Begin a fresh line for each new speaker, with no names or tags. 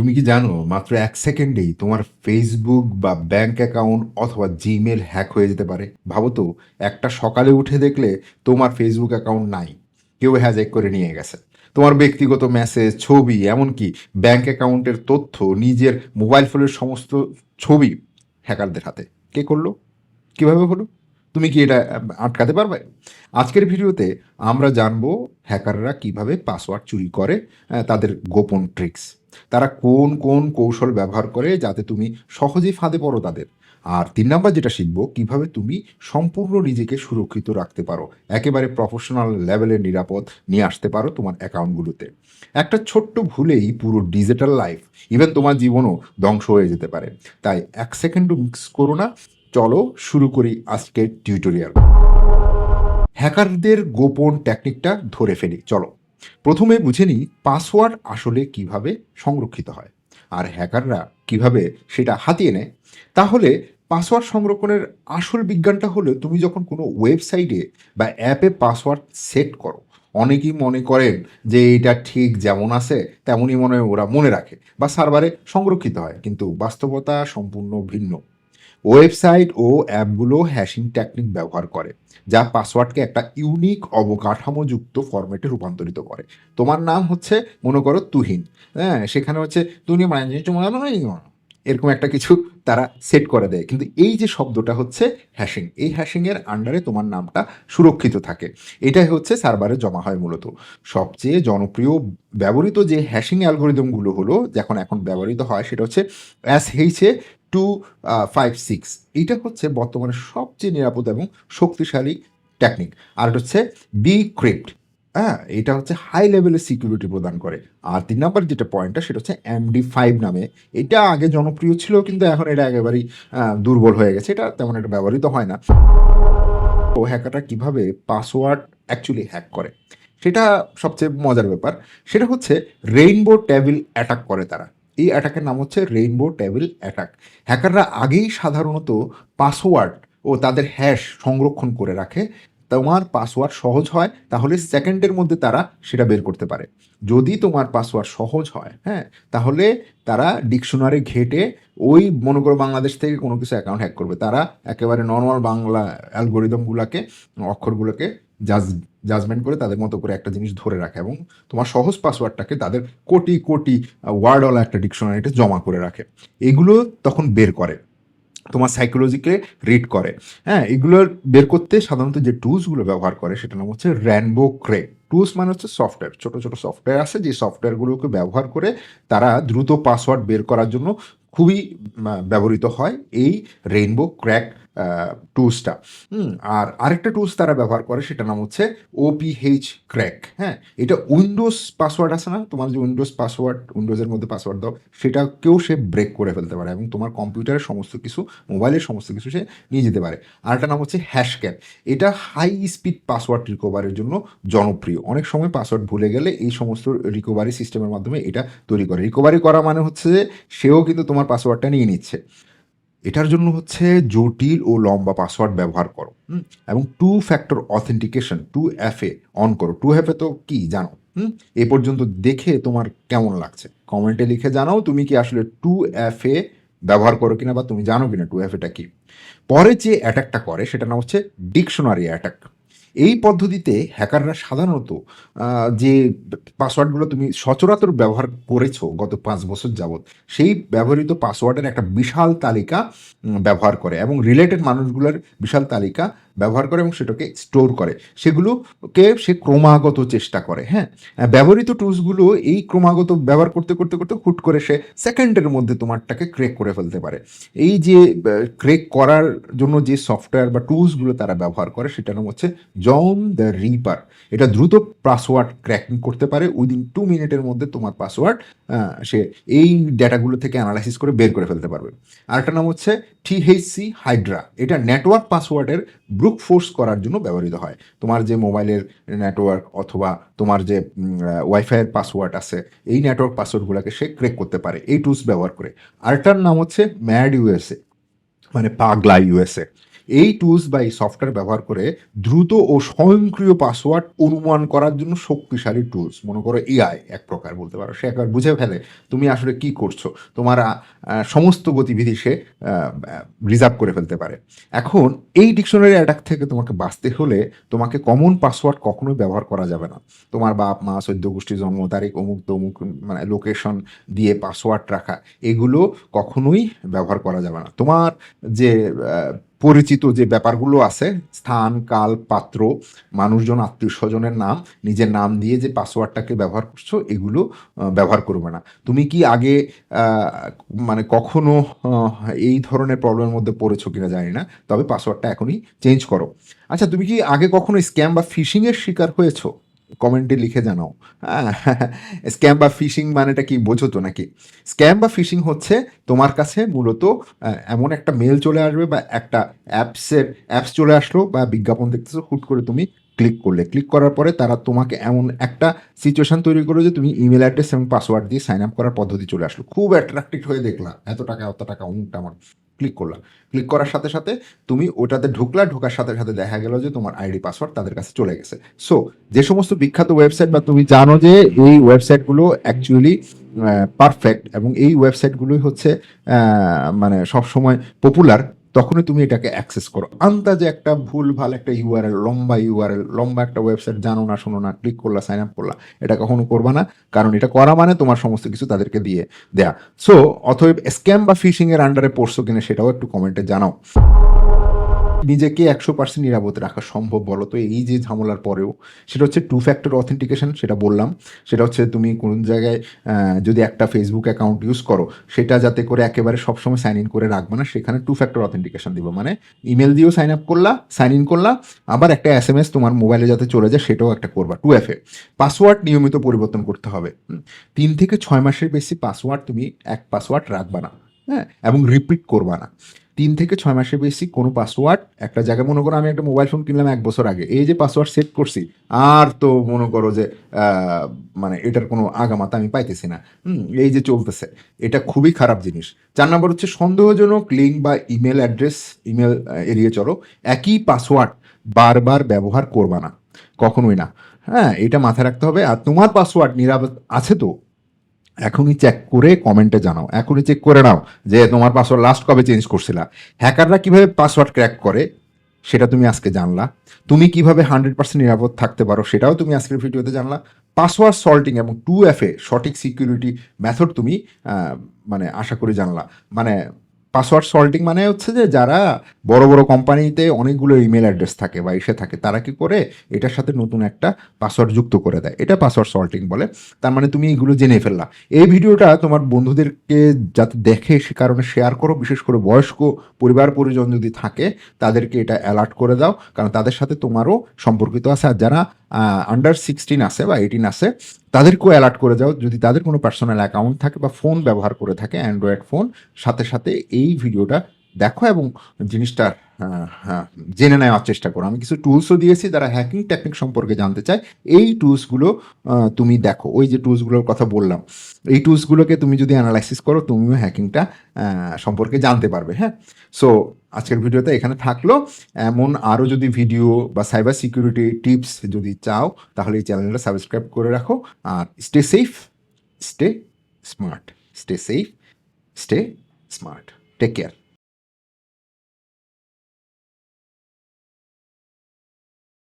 তুমি কি জানো, মাত্র এক সেকেন্ডেই তোমার ফেসবুক বা ব্যাংক অ্যাকাউন্ট অথবা জিমেল হ্যাক হয়ে যেতে পারে? ভাবো তো, একটা সকালে উঠে দেখলে তোমার ফেসবুক অ্যাকাউন্ট নাই। কেউ হ্যাজেক করে নিয়ে গেছে। তোমার ব্যক্তিগত মেসেজ ছবি, এমনকি ব্যাংক অ্যাকাউন্টের তথ্য, নিজের মোবাইল ফোনের সমস্ত ছবি হ্যাকারদের হাতে। কে করল? কীভাবে হলো? তুমি কি এটা আটকাতে পারবে? আজকের ভিডিওতে আমরা জানব হ্যাকাররা কীভাবে পাসওয়ার্ড চুরি করে তাদের গোপন ট্রিক্স তারা কোন কোন কৌশল ব্যবহার করে যাতে তুমি সহজেই ফাঁদে পড়ো তাদের? আর তিন নাম্বার যেটা শিখব, কীভাবে তুমি সম্পূর্ণ নিজেকে সুরক্ষিত রাখতে পারো, একেবারে প্রফেশনাল লেভেলের নিরাপদ নিয়ে আসতে পারো তোমার অ্যাকাউন্টগুলোতে একটা ছোট্ট ভুলেই পুরো ডিজিটাল লাইফ ইভেন তোমার জীবনও ধ্বংস হয়ে যেতে পারে। তাই এক সেকেন্ডও মিক্স করো না। চলো শুরু করি আজকের টিউটোরিয়াল হ্যাকারদের গোপন টেকনিকটা ধরে ফেলি, চলো। প্রথমে বুঝে নিই পাসওয়ার্ড আসলে কীভাবে সংরক্ষিত হয়। আর হ্যাকাররা কীভাবে সেটা হাতিয়ে নেয়। তাহলে পাসওয়ার্ড সংরক্ষণের আসল বিজ্ঞানটা হলো তুমি যখন কোনো ওয়েবসাইটে বা অ্যাপে পাসওয়ার্ড সেট করো, অনেকেই মনে করেন যে এটা ঠিক যেমন আছে, তেমনই মনে ওরা মনে রাখে বা সার্ভারে সংরক্ষিত হয়। কিন্তু বাস্তবতা সম্পূর্ণ ভিন্ন। ওয়েবসাইট ও অ্যাপগুলো হ্যাশিং টেকনিক ব্যবহার করে, যা পাসওয়ার্ডকে একটা ইউনিক অবকাঠামোযুক্ত ফরম্যাটে রূপান্তরিত করে। তোমার নাম হচ্ছে, মনে করো, তুহিন। হ্যাঁ সেখানে হচ্ছে তুমি মানে এরকম একটা কিছু তারা সেট করে দেয়। কিন্তু এই যে শব্দটা হচ্ছে হ্যাশিং, এই হ্যাশিংয়ের আন্ডারে তোমার নামটা সুরক্ষিত থাকে। এটাই হচ্ছে সার্ভারে জমা হয় মূলত। সবচেয়ে জনপ্রিয় ব্যবহৃত যে হ্যাশিং অ্যালগোরিদমগুলো হলো, যখন এখন ব্যবহৃত হয়, সেটা হচ্ছে S HA two five six এইটা হচ্ছে বর্তমানে সবচেয়ে নিরাপদ এবং শক্তিশালী টেকনিক আর এটা হচ্ছে বি ক্রিপ্ট হ্যাঁ এটা হচ্ছে হাই লেভেলের সিকিউরিটি প্রদান করে। আর তিন নাম্বার যেটা পয়েন্টটা সেটা হচ্ছে এমডি ফাইভ নামে। এটা আগে জনপ্রিয় ছিল, কিন্তু এখন এটা একেবারেই দুর্বল হয়ে গেছে। এটা তেমন একটা ব্যবহৃত হয় না। ও হ্যাকাররা কীভাবে পাসওয়ার্ড অ্যাকচুয়ালি হ্যাক করে? সেটা সবচেয়ে মজার ব্যাপার। সেটা হচ্ছে রেইনবো টেবিল অ্যাটাক করে তারা। এই অ্যাটাকের নাম হচ্ছে রেইনবো টেবিল অ্যাটাক হ্যাকাররা আগেই সাধারণত পাসওয়ার্ড ও তাদের হ্যাশ সংরক্ষণ করে রাখে। তোমার পাসওয়ার্ড সহজ হয়, তাহলে সেকেন্ডের মধ্যে তারা সেটা বের করতে পারে। যদি তোমার পাসওয়ার্ড সহজ হয় হ্যাঁ তাহলে তারা ডিকশনারি ঘেটে ওই মনে করো বাংলাদেশ থেকে কোনো কিছু অ্যাকাউন্ট হ্যাক করবে। তারা একেবারে নর্মাল বাংলা অ্যালগোরিদমগুলোকে অক্ষরগুলোকে জাজ জাজমেন্ট করে তাদের মতো করে একটা জিনিস ধরে রাখে এবং তোমার সহজ পাসওয়ার্ডটাকে তাদের কোটি কোটি ওয়ার্ডওয়ালা একটা ডিকশনারিতে জমা করে রাখে। এগুলো তখন বের করে। তোমার সাইকোলজিকে রিড করে। হ্যাঁ এগুলোর বের করতে সাধারণত যে টুলসগুলো ব্যবহার করে সেটা নাম হচ্ছে র্যানবো ক্রে টুলস মানে হচ্ছে সফটওয়্যার ছোট ছোট সফটওয়্যার আছে, যে সফটওয়্যারগুলোকে ব্যবহার করে তারা দ্রুত পাসওয়ার্ড বের করার জন্য খুবই ব্যবহৃত হয় এই রেইনবো ক্র্যাক টুলসটা আর আরেকটা টুলস তারা ব্যবহার করে সেটা নাম হচ্ছে ওপিএইচ ক্র্যাক হ্যাঁ? এটা উইন্ডোজ পাসওয়ার্ড আছে না? তোমার যে উইন্ডোজ পাসওয়ার্ড উইন্ডোজের মধ্যে পাসওয়ার্ড দাও, সেটাকেও সে ব্রেক করে ফেলতে পারে এবং তোমার কম্পিউটারের সমস্ত কিছু মোবাইলের সমস্ত কিছু সে নিয়ে যেতে পারে। আর একটা নাম হচ্ছে হ্যাশক্যান এটা হাই স্পিড পাসওয়ার্ড রিকভারির জন্য জনপ্রিয়। অনেক সময় পাসওয়ার্ড ভুলে গেলে এই সমস্ত রিকভারি সিস্টেমের মাধ্যমে এটা তৈরি করে। রিকভারি করা মানে হচ্ছে যে, সেও কিন্তু তোমার পাসওয়ার্ডটা নিয়ে নিচ্ছে। এটার জন্য হচ্ছে জটিল ও লম্বা পাসওয়ার্ড ব্যবহার করো এবং two factor authentication two FA on করো। টু অ্যাফে তো কি? জানো এ পর্যন্ত দেখে তোমার কেমন লাগছে? কমেন্টে লিখে জানাও তুমি কি আসলে টু অ্যাফে ব্যবহার করো কিনা বা তুমি জানো কিনা টু অ্যাফেটা কি। পরে যে অ্যাটাকটা করে সেটা নাম হচ্ছে ডিকশনারি অ্যাটাক এই পদ্ধতিতে হ্যাকাররা সাধারণত যে পাসওয়ার্ডগুলো তুমি সচরাচর ব্যবহার করেছ গত পাঁচ বছর যাবৎ, সেই ব্যবহৃত পাসওয়ার্ডের একটা বিশাল তালিকা ব্যবহার করে এবং রিলেটেড মানুষগুলোর বিশাল তালিকা ব্যবহার করে এবং সেটাকে স্টোর করে। সেগুলোকে সে ক্রমাগত চেষ্টা করে হ্যাঁ? ব্যবহৃত টুলসগুলো এই ক্রমাগত ব্যবহার করতে করতে করতে হুট করে সে সেকেন্ডের মধ্যে তোমারটাকে ক্রেক করে ফেলতে পারে। এই যে ক্রেক করার জন্য যে সফটওয়্যার বা টুলসগুলো তারা ব্যবহার করে, সেটার নাম হচ্ছে জন দ্য রিপার এটা দ্রুত পাসওয়ার্ড ক্র্যাকিং করতে পারে উইদিন টু মিনিটের মধ্যে তোমার পাসওয়ার্ড সে এই ডেটাগুলো থেকে অ্যানালাইসিস করে বের করে ফেলতে পারবে। আরেকটা নাম হচ্ছে টিএইচসি হাইড্রা এটা নেটওয়ার্ক পাসওয়ার্ডের ব্রুক ফোর্স করার জন্য ব্যবহৃত হয়। তোমার যে মোবাইলের নেটওয়ার্ক অথবা তোমার যে ওয়াইফাইয়ের পাসওয়ার্ড আছে, এই নেটওয়ার্ক পাসওয়ার্ডগুলোকে সে ক্রেক করতে পারে। এই টুলস ব্যবহার করে। আরটার নাম হচ্ছে ম্যাড ইউএসএ মানে পাগলা ইউএসএ এই টুলস বা এই সফটওয়্যার ব্যবহার করে দ্রুত ও স্বয়ংক্রিয় পাসওয়ার্ড অনুমান করার জন্য শক্তিশালী টুলস মনে করো এআই এক প্রকার বলতে পারো। সে একবার বুঝে ফেলে তুমি আসলে কি করছ। তোমার সমস্ত গতিবিধি সে রিজার্ভ করে ফেলতে পারে। এখন এই ডিকশনারি অ্যাটাক থেকে তোমাকে বাঁচতে হলে তোমাকে কমন পাসওয়ার্ড কখনোই ব্যবহার করা যাবে না। তোমার বাপ, মা, সদ্য গোষ্ঠী জন্ম তারিখ, অমুক তমুক মানে লোকেশন দিয়ে পাসওয়ার্ড রাখা, এগুলো কখনোই ব্যবহার করা যাবে না। তোমার যে পরিচিত যে ব্যাপারগুলো আছে, স্থান, কাল, পাত্র, মানুষজন আত্মীয় স্বজনের নাম, নিজের নাম দিয়ে যে পাসওয়ার্ডটাকে ব্যবহার করছ, এগুলো ব্যবহার করবে না। তুমি কি আগে মানে কখনো এই ধরনের প্রবলেমের মধ্যে পড়েছো কিনা জানি না, তবে পাসওয়ার্ডটা এখনই চেঞ্জ করো। আচ্ছা তুমি কি আগে কখনো স্ক্যাম বা ফিশিংয়ের শিকার হয়েছো? কমেন্টে লিখে জানাও। স্ক্যাম বা ফিশিং মানেটা কি বোঝো তো নাকি? স্ক্যাম বা ফিশিং হচ্ছে তোমার কাছে মূলত এমন একটা মেল চলে আসবে বা একটা অ্যাপসের, অ্যাপস চলে আসলো বা বিজ্ঞাপন দেখতেছো, হুট করে তুমি ক্লিক করলে। ক্লিক করার পরে তারা তোমাকে এমন একটা সিচুয়েশন তৈরি করো যে তুমি ইমেল অ্যাড্রেস এবং পাসওয়ার্ড দিয়ে সাইন আপ করার পদ্ধতি চলে আসলো। খুব অ্যাট্রাক্টিভ হয়ে দেখলা। এত টাকা, অত টাকা, অমুকটা আমার। ক্লিক করলাম। ক্লিক করার সাথে সাথে তুমি ওটাতে ঢুকলা, ঢোকার সাথে সাথে দেখা গেল যে তোমার আইডি পাসওয়ার্ড তাদের কাছে চলে গেছে। সো যে সমস্ত বিখ্যাত ওয়েবসাইট বা তুমি জানো যে এই ওয়েবসাইটগুলো অ্যাকচুয়ালি পারফেক্ট এবং এই ওয়েবসাইটগুলোই হচ্ছে মানে সবসময় পপুলার তখনই তুমি এটাকে অ্যাক্সেস করো। আন্দাজে একটা ভুল, ভালো একটা ইউআরএল লম্বা ইউআরএল লম্বা একটা ওয়েবসাইট জানো না, শোনো না ক্লিক করলা সাইন আপ করলা, এটা কখনো করবা না, কারণ এটা করা মানে তোমার সমস্ত কিছু তাদেরকে দিয়ে দেয়া। সো অথবা স্ক্যাম বা ফিশিং এর আন্ডারে পড়ছো কিনা সেটাও একটু কমেন্টে জানাও। নিজেকে একশো পার্সেন্ট নিরাপদ রাখা সম্ভব বলো তো? এই যে ঝামেলার পরেও, সেটা হচ্ছে টু ফ্যাক্টর অথেন্টিকেশন সেটা বললাম। সেটা হচ্ছে তুমি কোন জায়গায় যদি একটা ফেসবুক অ্যাকাউন্ট ইউজ করো, সেটা যাতে করে একেবারে সবসময় সাইন ইন করে রাখবে না, সেখানে টু ফ্যাক্টর অথেন্টিকেশন দিব। মানে ইমেল দিয়েও সাইন আপ করলা সাইন ইন করলা, আবার একটা এস এম এস তোমার মোবাইলে যাতে চলে যায়, সেটাও একটা করবা। টু এফ এ পাসওয়ার্ড নিয়মিত পরিবর্তন করতে হবে। তিন থেকে ছয় মাসের বেশি পাসওয়ার্ড তুমি, এক পাসওয়ার্ড রাখবা না। হ্যাঁ? এবং রিপিট করবা না। তিন থেকে ছয় মাসের বেশি কোনো পাসওয়ার্ড একটা জায়গায় মনে করো আমি একটা মোবাইল ফোন কিনলাম এক বছর আগে, এই যে পাসওয়ার্ড সেট করছি, আর তো মনে করো যে মানে এটার কোনো আগামাতা আমি পাইতেছি না। এই যে চলতেছে, এটা খুবই খারাপ জিনিস। চার নম্বর হচ্ছে সন্দেহজনক লিঙ্ক বা ইমেল অ্যাড্রেস ইমেল এড়িয়ে চলো, একই পাসওয়ার্ড বারবার ব্যবহার করবা না, কখনোই না। হ্যাঁ এটা মাথায় রাখতে হবে, আর তোমার পাসওয়ার্ড নিরাপদ আছে তো? এখনই চেক করে কমেন্টে জানাও। এখনই চেক করে নাও যে তোমার পাসওয়ার্ড লাস্ট কবে চেঞ্জ করছিলা। হ্যাকাররা কীভাবে পাসওয়ার্ড ক্র্যাক করে, সেটা তুমি আজকে জানলা। তুমি কীভাবে হান্ড্রেড পার্সেন্ট নিরাপদ থাকতে পারো, সেটাও তুমি আজকের ভিডিওতে জানলা। পাসওয়ার্ড সল্টিং এবং টু এফ এ সঠিক সিকিউরিটি মেথড তুমি মানে আশা করি জানলা। মানে পাসওয়ার্ড সল্টিং মানে হচ্ছে যে যারা বড় বড় কোম্পানিতে অনেকগুলো ইমেল অ্যাড্রেস থাকে বা ইসে থাকে, তারা কি করে এটার সাথে নতুন একটা পাসওয়ার্ড যুক্ত করে দেয়। এটা পাসওয়ার্ড সল্টিং বলে। তার মানে তুমি এগুলো জেনে ফেললা। এই ভিডিওটা তোমার বন্ধুদেরকে যাতে দেখে সে কারণে শেয়ার করো, বিশেষ করে বয়স্ক পরিবার পরিজন যদি থাকে, তাদেরকে এটা অ্যালার্ট করে দাও। কারণ তাদের সাথে তোমারও সম্পর্কিত আছে। আর যারা আন্ডার সিক্সটিন আছে বা এইটিন আছে তাদেরকেও অ্যালার্ট করে যাও যদি তাদের কোনো পার্সোনাল অ্যাকাউন্ট থাকে বা ফোন ব্যবহার করে থাকে অ্যান্ড্রয়েড ফোন সাথে সাথে এই ভিডিওটা দেখো এবং জিনিসটা হ্যাঁ, জেনে নেওয়ার চেষ্টা করো। আমি কিছু টুলসও দিয়েছি যারা হ্যাকিং টেকনিক সম্পর্কে জানতে চায়। এই টুলসগুলো তুমি দেখো। ওই যে টুলসগুলোর কথা বললাম এই টুলসগুলোকে তুমি যদি অ্যানালাইসিস করো তুমিও হ্যাকিংটা সম্পর্কে জানতে পারবে হ্যাঁ? সো আজকের ভিডিওতে এখানে থাকল। এমন আরও যদি ভিডিও বা সাইবার সিকিউরিটি টিপস যদি চাও, তাহলে এই চ্যানেলটা সাবস্ক্রাইব করে রাখো। আর stay safe stay smart stay safe stay smart take care